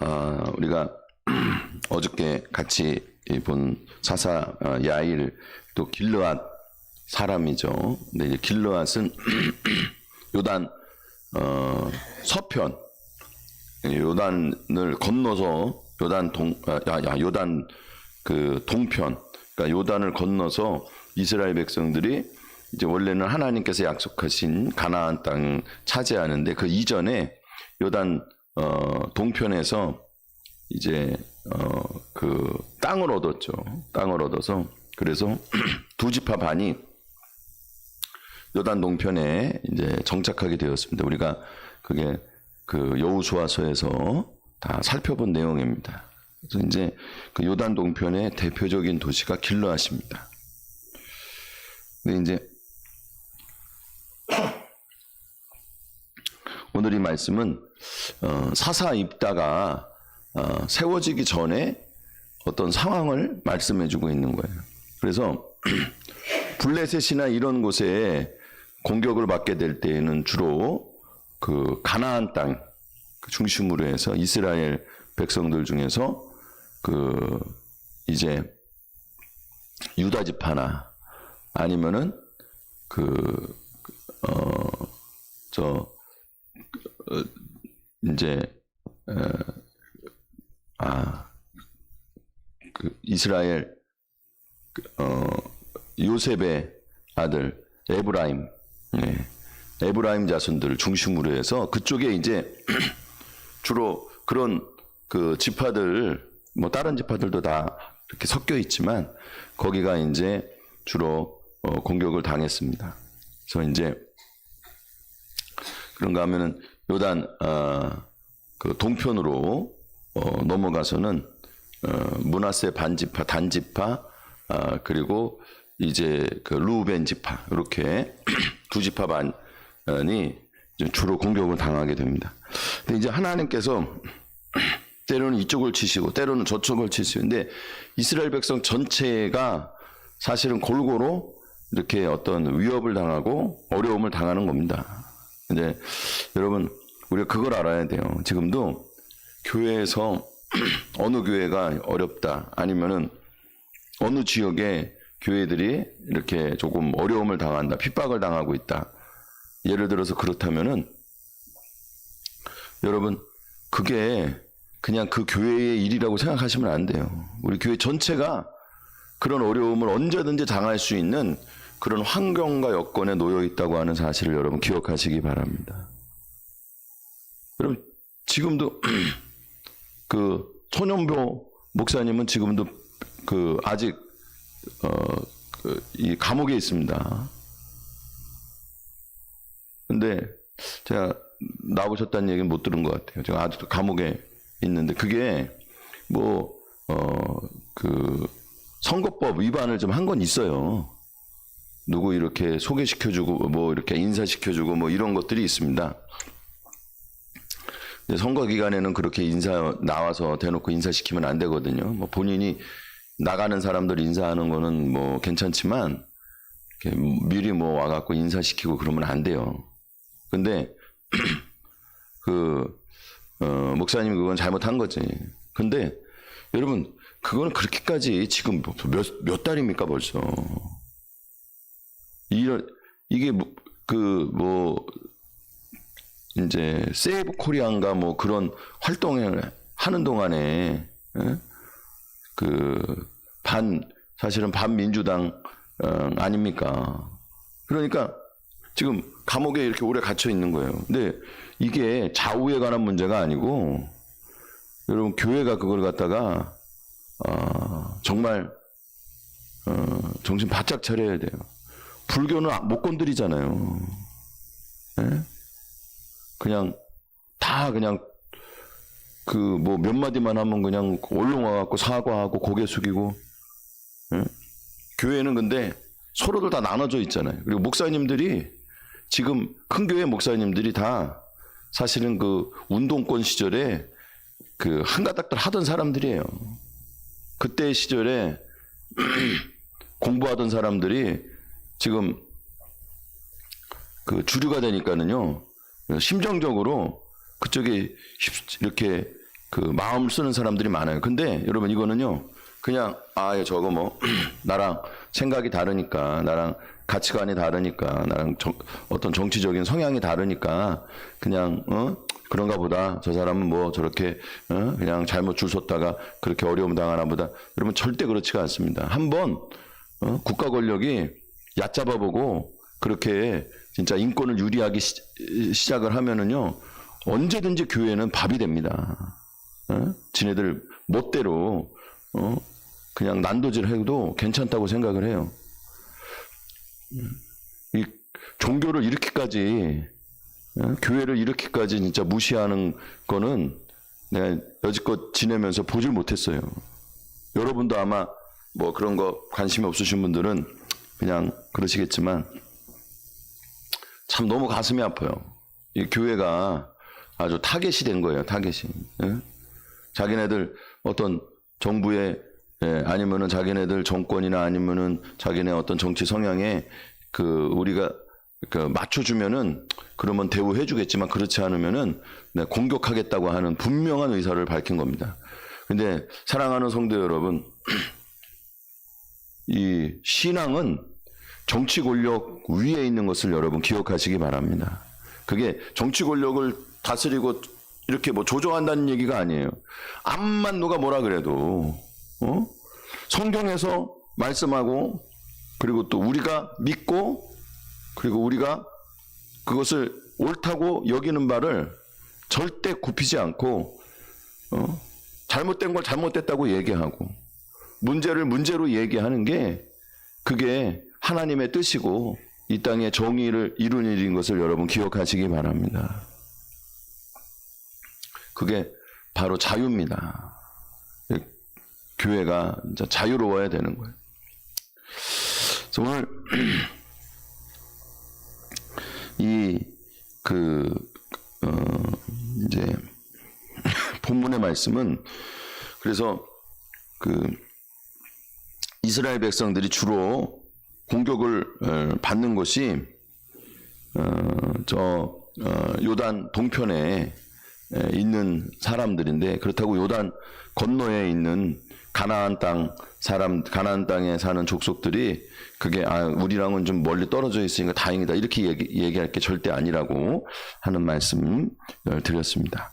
어, 우리가 어저께 같이 본 사사 어, 야일 또 길르앗 사람이죠. 근데 이제 길르앗은 요단 어, 서편 요단을 건너서 요단 동 아, 야, 야, 요단 그 동편 그러니까 요단을 건너서 이스라엘 백성들이 이제 원래는 하나님께서 약속하신 가나안 땅 차지하는데 그 이전에 요단 어, 동편에서 이제 어, 그 땅을 얻었죠. 땅을 얻어서 그래서 두 지파 반이 요단 동편에 이제 정착하게 되었습니다. 우리가 그게 그 여우수아서에서 다 살펴본 내용입니다. 그래서 이제 그 요단 동편의 대표적인 도시가 길르앗입니다. 근데 이제 오늘 이 말씀은 어, 사사 입다가 어, 세워지기 전에 어떤 상황을 말씀해주고 있는 거예요. 그래서 블레셋이나 이런 곳에 공격을 받게 될 때에는 주로 그 가나안 땅 중심으로 해서 이스라엘 백성들 중에서 그 이제 유다 지파나 아니면은 그어저 어, 이제 어, 아, 그 이스라엘 그, 어, 요셉의 아들 에브라임, 네. 에브라임 자손들 중심으로 해서 그쪽에 이제 주로 그런 그 지파들 뭐 다른 지파들도 다 이렇게 섞여 있지만 거기가 이제 주로 어, 공격을 당했습니다. 그래서 이제 그런가 하면은 요단 어, 그 동편으로 어, 넘어가서는 어, 문하세 반지파 단지파 아, 그리고 이제 그 루벤 지파 이렇게 두 지파 반이 주로 공격을 당하게 됩니다. 근데 이제 하나님께서 때로는 이쪽을 치시고 때로는 저쪽을 치시는데 이스라엘 백성 전체가 사실은 골고루 이렇게 어떤 위협을 당하고 어려움을 당하는 겁니다. 근데 여러분 우리가 그걸 알아야 돼요. 지금도 교회에서 어느 교회가 어렵다 아니면은 어느 지역에 교회들이 이렇게 조금 어려움을 당한다 핍박을 당하고 있다 예를 들어서 그렇다면은 여러분 그게 그냥 그 교회의 일이라고 생각하시면 안 돼요 우리 교회 전체가 그런 어려움을 언제든지 당할 수 있는 그런 환경과 여건에 놓여 있다고 하는 사실을 여러분 기억하시기 바랍니다 여러분 지금도 그 손영표 목사님은 지금도 그 아직 어이 감옥에 있습니다. 근데 제가 나오셨다는 얘기는 못 들은 것 같아요. 제가 아직도 감옥에 있는데 그게 뭐 어 그 선거법 위반을 좀 한 건 있어요. 누구 이렇게 소개시켜주고 뭐 이렇게 인사시켜주고 뭐 이런 것들이 있습니다. 선거 기간에는 그렇게 인사 나와서 대놓고 인사시키면 안 되거든요. 뭐 본인이 나가는 사람들 인사하는 거는 뭐 괜찮지만 미리 뭐 와갖고 인사시키고 그러면 안 돼요. 근데 그 어, 목사님 그건 잘못한 거지. 근데 여러분 그거는 그렇게까지 지금 몇 몇 달입니까 벌써? 이런 이게 뭐, 그뭐 이제 세이브 코리안가 뭐 그런 활동을 하는 동안에 그 반 사실은 반민주당 어, 아닙니까? 그러니까 지금 감옥에 이렇게 오래 갇혀 있는 거예요. 근데 이게 좌우에 관한 문제가 아니고 여러분 교회가 그걸 갖다가 어, 정말 어, 정신 바짝 차려야 돼요. 불교는 못 건드리잖아요. 예? 그냥 다 그냥 그 뭐 몇 마디만 하면 그냥 얼른 와갖고 사과하고 고개 숙이고 예? 교회는 근데 서로들 다 나눠져 있잖아요. 그리고 목사님들이 지금 큰 교회 목사님들이 다 사실은 그 운동권 시절에 그 한가닥들 하던 사람들이에요. 그때 시절에 공부하던 사람들이 지금 그 주류가 되니까는요. 심정적으로 그쪽에 이렇게 그 마음을 쓰는 사람들이 많아요. 근데 여러분 이거는요. 그냥 아 저거 뭐 나랑 생각이 다르니까 나랑 가치관이 다르니까 나랑 정- 어떤 정치적인 성향이 다르니까 그냥 어 그런가 보다 저 사람은 뭐 저렇게 어 그냥 잘못 줄 섰다가 그렇게 어려움 당하나 보다 여러분 절대 그렇지가 않습니다. 한번 어? 국가 권력이 얕잡아보고 그렇게 진짜 인권을 유리하기 시, 시작을 하면은요 언제든지 교회는 밥이 됩니다. 어? 지네들 멋대로 어? 그냥 난도질 해도 괜찮다고 생각을 해요. 음, 이 종교를 이렇게까지 어? 교회를 이렇게까지 진짜 무시하는 거는 내가 여지껏 지내면서 보질 못했어요. 여러분도 아마 뭐 그런 거 관심이 없으신 분들은 그냥 그러시겠지만 참 너무 가슴이 아파요. 이 교회가 아주 타겟이 된 거예요. 타겟이. 예? 자기네들 어떤 정부의 예, 아니면은 자기네들 정권이나 아니면은 자기네 어떤 정치 성향에 그 우리가 그 맞춰주면은 그러면 대우해주겠지만 그렇지 않으면은 네, 공격하겠다고 하는 분명한 의사를 밝힌 겁니다. 근데 사랑하는 성도 여러분, 이 신앙은 정치 권력 위에 있는 것을 여러분 기억하시기 바랍니다. 그게 정치 권력을 다스리고 이렇게 뭐 조종한다는 얘기가 아니에요. 암만 누가 뭐라 그래도 어? 성경에서 말씀하고 그리고 또 우리가 믿고 그리고 우리가 그것을 옳다고 여기는 바를 절대 굽히지 않고 어? 잘못된 걸 잘못됐다고 얘기하고 문제를 문제로 얘기하는 게 그게 하나님의 뜻이고 이 땅에 정의를 이룬 일인 것을 여러분 기억하시기 바랍니다. 그게 바로 자유입니다. 교회가 자유로워야 되는 거예요. 오늘 이그 어, 이제 본문의 말씀은 그래서 그 이스라엘 백성들이 주로 공격을 어, 받는 것이 어, 저 어, 요단 동편에 에, 있는 사람들인데 그렇다고 요단 건너에 있는 가나안 땅 사람 가나안 땅에 사는 족속들이 그게 아 우리랑은 좀 멀리 떨어져 있으니까 다행이다 이렇게 얘기, 얘기할 게 절대 아니라고 하는 말씀 을 드렸습니다.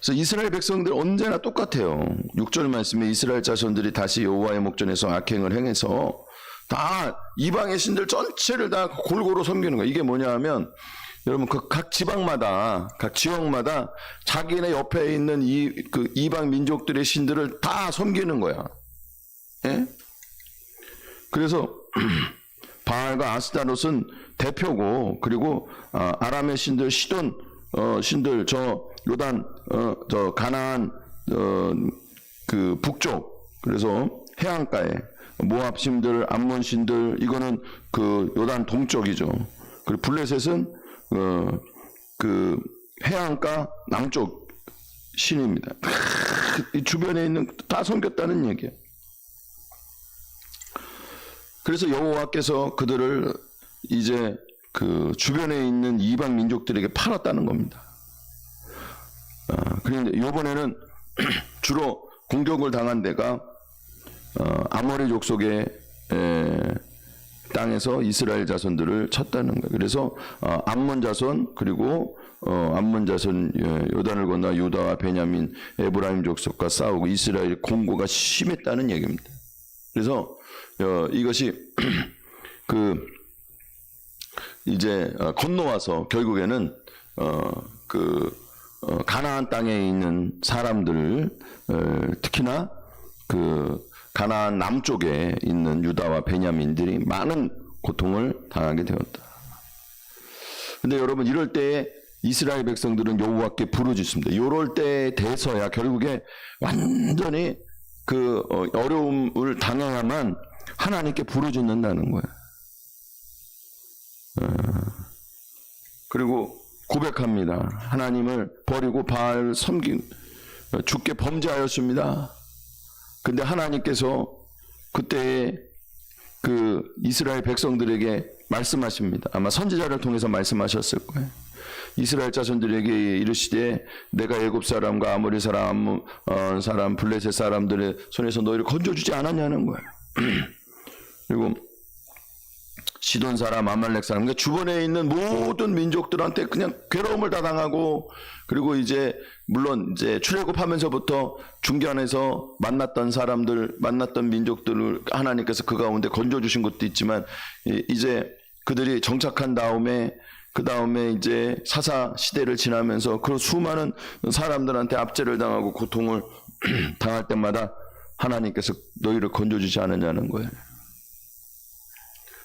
그래서 이스라엘 백성들 언제나 똑같아요. 6절 말씀에 이스라엘 자손들이 다시 여호와의 목전에서 악행을 행해서 다 이방의 신들 전체를 다 골고루 섬기는 거예요. 이게 뭐냐 하면 여러분 그 각 지방마다 각 지역마다 자기네 옆에 있는 이 그 이방 민족들의 신들을 다 섬기는 거야. 예? 그래서 바알과 아스타롯은 대표고 그리고 아, 아람의 신들 시돈 어, 신들 저 요단 어, 저 가나안 어, 그 북쪽 그래서 해안가에 모압 신들 암몬 신들 이거는 그 요단 동쪽이죠. 그리고 블레셋은 어, 그 해안가 남쪽 신입니다. 이 주변에 있는 다 섬겼다는 얘기예요. 그래서 여호와께서 그들을 이제 그 주변에 있는 이방 민족들에게 팔았다는 겁니다. 어, 그런데 이번에는 주로 공격을 당한 데가 어, 아모리 족속의 에, 땅에서 이스라엘 자손들을 쳤다는 거예요. 그래서 어, 암몬 자손 그리고 어, 암몬 자손 예, 요단을 건너 유다와 베냐민 에브라임 족속과 싸우고 이스라엘 공고가 심했다는 얘기입니다. 그래서 어, 이것이 그 이제 어, 건너와서 결국에는 어그 어, 가나안 땅에 있는 사람들 어, 특히나 그 가나안 남쪽에 있는 유다와 베냐민들이 많은 고통을 당하게 되었다. 근데 여러분 이럴 때에 이스라엘 백성들은 여호와께 부르짖습니다. 이럴 때 돼서야 결국에 완전히 그 어, 어려움을 당해야만 하나님께 부르짖는다는 거예요. 어, 그리고 고백합니다. 하나님을 버리고 바알 섬긴 주께 범죄하였습니다. 근데 하나님께서 그때에 그 이스라엘 백성들에게 말씀하십니다. 아마 선지자를 통해서 말씀하셨을 거예요. 이스라엘 자손들에게 이르시되 내가 애굽 사람과 아모리 사람, 어, 사람, 블레셋 사람들의 손에서 너희를 건져주지 않았냐는 거예요. 그리고 시돈 사람, 아말렉 사람, 그러니까 주변에 있는 모든 민족들한테 그냥 괴로움을 다 당하고, 그리고 이제 물론 이제 출애굽하면서부터 중간에서 만났던 사람들, 만났던 민족들을 하나님께서 그 가운데 건져 주신 것도 있지만 이- 이제 그들이 정착한 다음에 그 다음에 이제 사사 시대를 지나면서 그 수많은 사람들한테 압제를 당하고 고통을 당할 때마다 하나님께서 너희를 건져주지 않느냐는 거예요.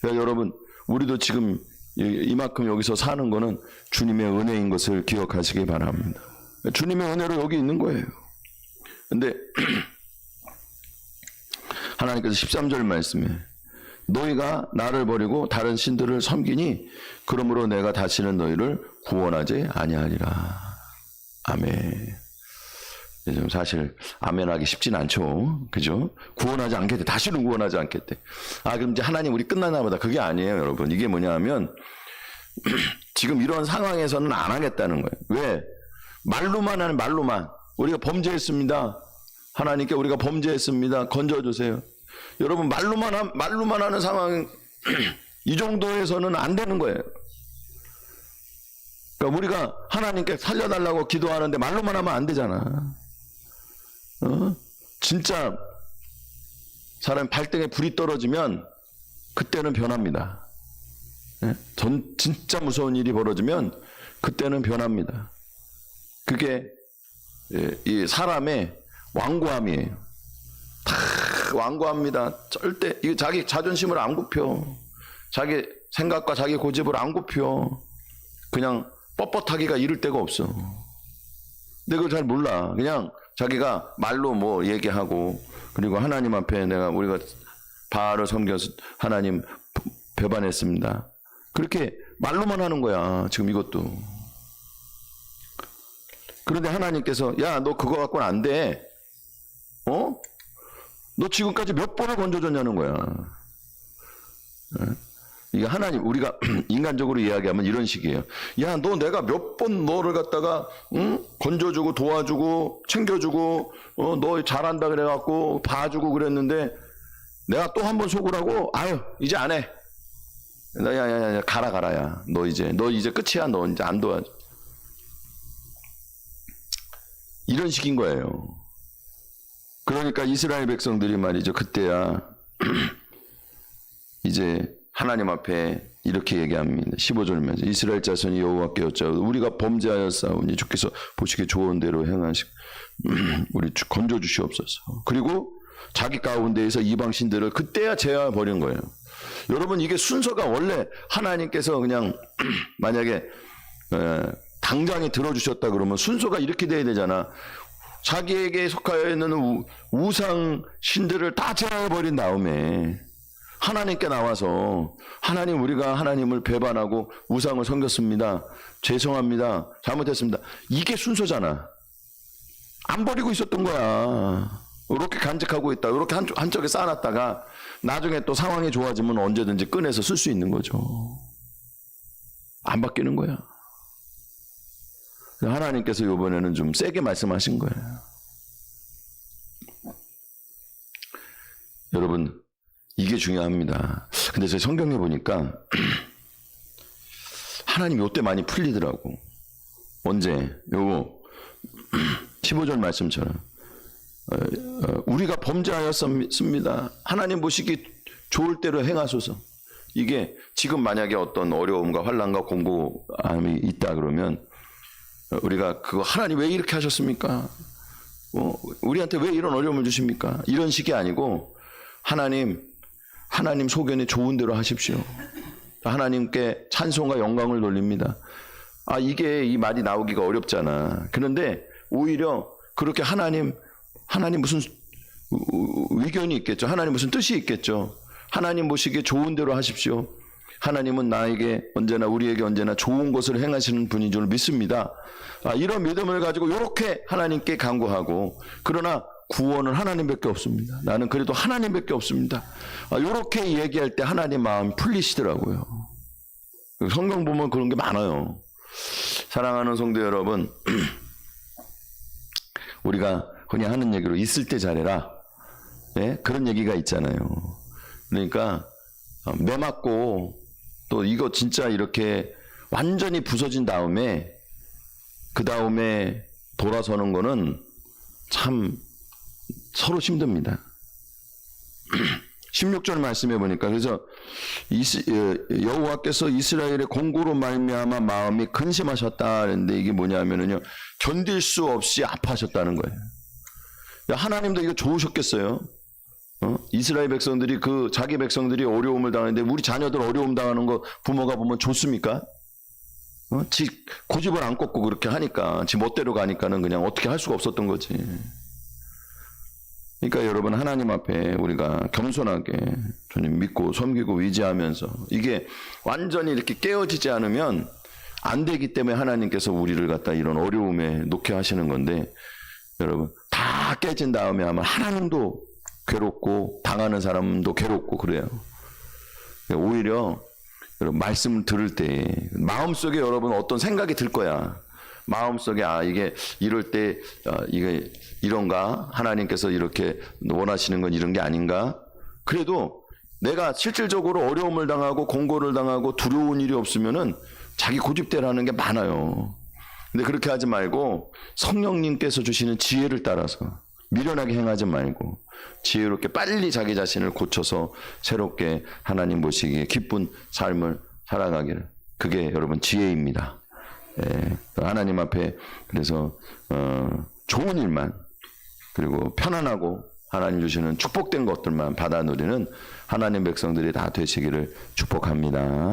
그러니까 여러분, 우리도 지금 이- 이만큼 여기서 사는 거는 주님의 은혜인 것을 기억하시기 바랍니다. 주님의 은혜로 여기 있는 거예요. 근데 하나님께서 13절 말씀에 너희가 나를 버리고 다른 신들을 섬기니 그러므로 내가 다시는 너희를 구원하지 아니하리라. 아멘. 좀 사실 아멘하기 쉽진 않죠. 그죠? 구원하지 않겠대. 다시는 구원하지 않겠대. 아 그럼 이제 하나님 우리 끝나나 보다. 그게 아니에요, 여러분. 이게 뭐냐면 지금 이런 상황에서는 안 하겠다는 거예요. 왜? 말로만 하는 말로만 우리가 범죄했습니다. 하나님께 우리가 범죄했습니다. 건져 주세요. 여러분 말로만 하, 말로만 하는 상황 이 정도에서는 안 되는 거예요. 그러니까 우리가 하나님께 살려달라고 기도하는데 말로만 하면 안 되잖아. 어? 진짜 사람 발등에 불이 떨어지면 그때는 변합니다. 예? 전 진짜 무서운 일이 벌어지면 그때는 변합니다. 그게 예, 이 사람의 완고함이에요. 다 완고합니다. 절대 이거 자기 자존심을 안 굽혀. 자기 생각과 자기 고집을 안 굽혀. 그냥 뻣뻣하기가 이를 데가 없어. 근데 그걸 잘 몰라. 그냥 자기가 말로 뭐 얘기하고 그리고 하나님 앞에 내가 우리가 바알을 섬겨서 하나님 배반했습니다. 그렇게 말로만 하는 거야. 지금 이것도. 그런데 하나님께서 야 너 그거 갖고는 안 돼. 어? 너 지금까지 몇 번을 건져줬냐는 거야. 어? 이게 하나님 우리가 인간적으로 이야기하면 이런 식이에요. 야 너 내가 몇 번 너를 갖다가 응? 건져주고 도와주고 챙겨주고 어, 너 잘한다 그래갖고 봐주고 그랬는데 내가 또 한 번 속으라고 아유 이제 안 해. 야야야 가라 가라야. 너 이제 너 이제 끝이야. 너 이제 안 도와줘. 이런 식인 거예요. 그러니까 이스라엘 백성들이 말이죠. 그때야 이제 하나님 앞에 이렇게 얘기합니다. 15절 면서 이스라엘 자손이 여호와께 여짜오되 우리가 범죄하였사오니 주께서 보시기에 좋은 대로 행하시 우리 주- 건져 주시옵소서. 그리고 자기 가운데에서 이방 신들을 그때야 제어 버린 거예요. 여러분 이게 순서가 원래 하나님께서 그냥 만약에 에, 당장에 들어주셨다 그러면 순서가 이렇게 돼야 되잖아. 자기에게 속하여 있는 우, 우상 신들을 다 제어해버린 다음에 하나님께 나와서 하나님 우리가 하나님을 배반하고 우상을 섬겼습니다. 죄송합니다. 잘못했습니다. 이게 순서잖아. 안 버리고 있었던 거야. 이렇게 간직하고 있다. 이렇게 한, 한쪽에 쌓아놨다가 나중에 또 상황이 좋아지면 언제든지 꺼내서 쓸 수 있는 거죠. 안 바뀌는 거야. 하나님께서 이번에는 좀 세게 말씀하신 거예요. 여러분, 이게 중요합니다. 근데 제 성경에 보니까 하나님 요때 많이 풀리더라고. 언제? 요거 15절 말씀처럼 어, 어, 우리가 범죄하였습니다. 하나님 보시기 좋을 대로 행하소서. 이게 지금 만약에 어떤 어려움과 환란과 공고함이 있다 그러면 어, 우리가 그거 하나님 왜 이렇게 하셨습니까? 어, 우리한테 왜 이런 어려움을 주십니까? 이런 식이 아니고 하나님 하나님 소견에 좋은 대로 하십시오. 하나님께 찬송과 영광을 돌립니다. 아 이게 이 말이 나오기가 어렵잖아. 그런데 오히려 그렇게 하나님 하나님 무슨 의견이 있겠죠. 하나님 무슨 뜻이 있겠죠. 하나님 보시기에 좋은 대로 하십시오. 하나님은 나에게 언제나 우리에게 언제나 좋은 것을 행하시는 분인 줄 믿습니다. 아, 이런 믿음을 가지고 이렇게 하나님께 간구하고 그러나 구원은 하나님밖에 없습니다. 나는 그래도 하나님밖에 없습니다. 이렇게 얘기할 때 하나님 마음이 풀리시더라고요. 성경 보면 그런 게 많아요. 사랑하는 성도 여러분, 우리가 흔히 하는 얘기로 있을 때 잘해라. 예? 그런 얘기가 있잖아요. 그러니까 어, 매 맞고 또 이거 진짜 이렇게 완전히 부서진 다음에 그 다음에 돌아서는 거는 참 서로 힘듭니다. 16절 말씀해 보니까 그래서 어, 여호와께서 이스라엘의 공고로 말미암아 마음이 근심하셨다 그랬는데 이게 뭐냐면은요 견딜 수 없이 아파하셨다는 거예요. 야, 하나님도 이거 좋으셨겠어요. 어? 이스라엘 백성들이 그 자기 백성들이 어려움을 당하는데 우리 자녀들 어려움 당하는 거 부모가 보면 좋습니까? 어? 지 고집을 안 꺾고 그렇게 하니까 지 멋대로 가니까는 그냥 어떻게 할 수가 없었던 거지. 그러니까 여러분 하나님 앞에 우리가 겸손하게 주님 믿고 섬기고 의지하면서 이게 완전히 이렇게 깨어지지 않으면 안 되기 때문에 하나님께서 우리를 갖다 이런 어려움에 놓게 하시는 건데 여러분 다 깨진 다음에 아마 하나님도 괴롭고 당하는 사람도 괴롭고 그래요. 오히려 여러분 말씀 들을 때 마음속에 여러분 어떤 생각이 들 거야. 마음속에 아 이게 이럴 때 아, 이게 이런가? 하나님께서 이렇게 원하시는 건 이런 게 아닌가? 그래도 내가 실질적으로 어려움을 당하고 공고를 당하고 두려운 일이 없으면은 자기 고집대로하는 게 많아요. 근데 그렇게 하지 말고 성령님께서 주시는 지혜를 따라서 미련하게 행하지 말고 지혜롭게 빨리 자기 자신을 고쳐서 새롭게 하나님 보시기에 기쁜 삶을 살아가기를 그게 여러분 지혜입니다. 예, 하나님 앞에 그래서 어, 좋은 일만 그리고 편안하고 하나님 주시는 축복된 것들만 받아 누리는 하나님 백성들이 다 되시기를 축복합니다.